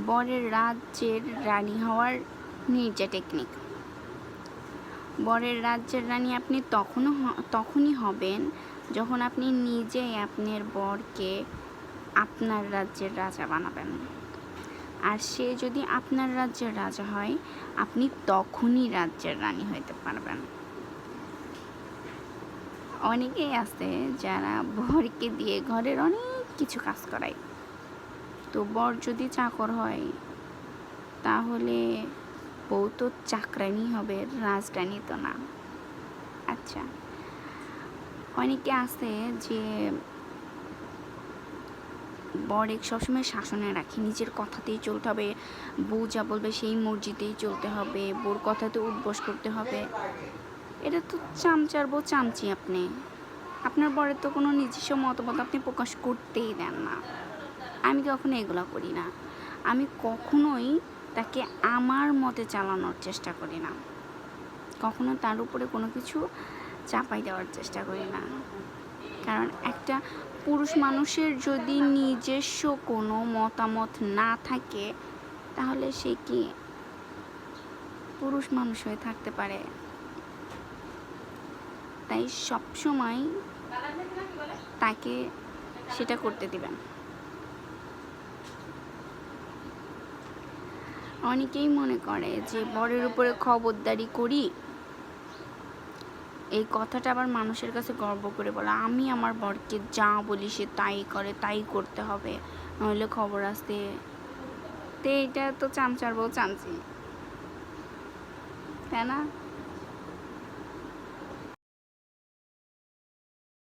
বরের রাজ্যের রানী হওয়ার নির্জা টেকনিক বরের রাজ্যের রানী আপনি তখনও তখনই হবেন যখন আপনি নিজেই আপনার বরকে আপনার রাজ্যের রাজা বানাবেন। আর সে যদি আপনার রাজ্যের রাজা হয়, আপনি তখনই রাজ্যের রানী হইতে পারবেন। অনেকেই আছে যারা বরকে দিয়ে ঘরের অনেক কিছু কাজ করায়। তো বর যদি চাকর হয়, তাহলে বউ তো চাকরানি হবে, রাজরানী তো না। আচ্ছা অনেকে আছে যে বরেক সবসময় শাসনে রাখি, নিজের কথাতেই চলতে হবে, বউ যা বলবে সেই মর্জিতেই চলতে হবে, বউর কথাতে উদ্বোস করতে হবে। এটা তো চামচার বউ চামচি আপনি। আপনার বরের তো কোনো নিজস্ব মতামত আপনি প্রকাশ করতেই দেন না। আমি কখনো এগুলো করি না। আমি কখনোই তাকে আমার মতে চালানোর চেষ্টা করি না। কখনো তার উপরে কোনো কিছু চাপাই দেওয়ার চেষ্টা করি না। কারণ একটা পুরুষ মানুষের যদি নিজস্ব কোনো মতামত না থাকে, তাহলে সে কি পুরুষ মানুষ হয়ে থাকতে পারে? তাই সবসময় তাকে সেটা করতে দিবেন। অনেকেই মনে করে যে বরের উপরে খবরদারি করি। এই কথাটা আবার মানুষের কাছে গর্ব করে বলে, আমি আমার বরকে যা বলি সে তাই করে, তাই করতে হবে। নইলে খবর আসতে তো এটা তো চামচার বউ চামচি। তাই না?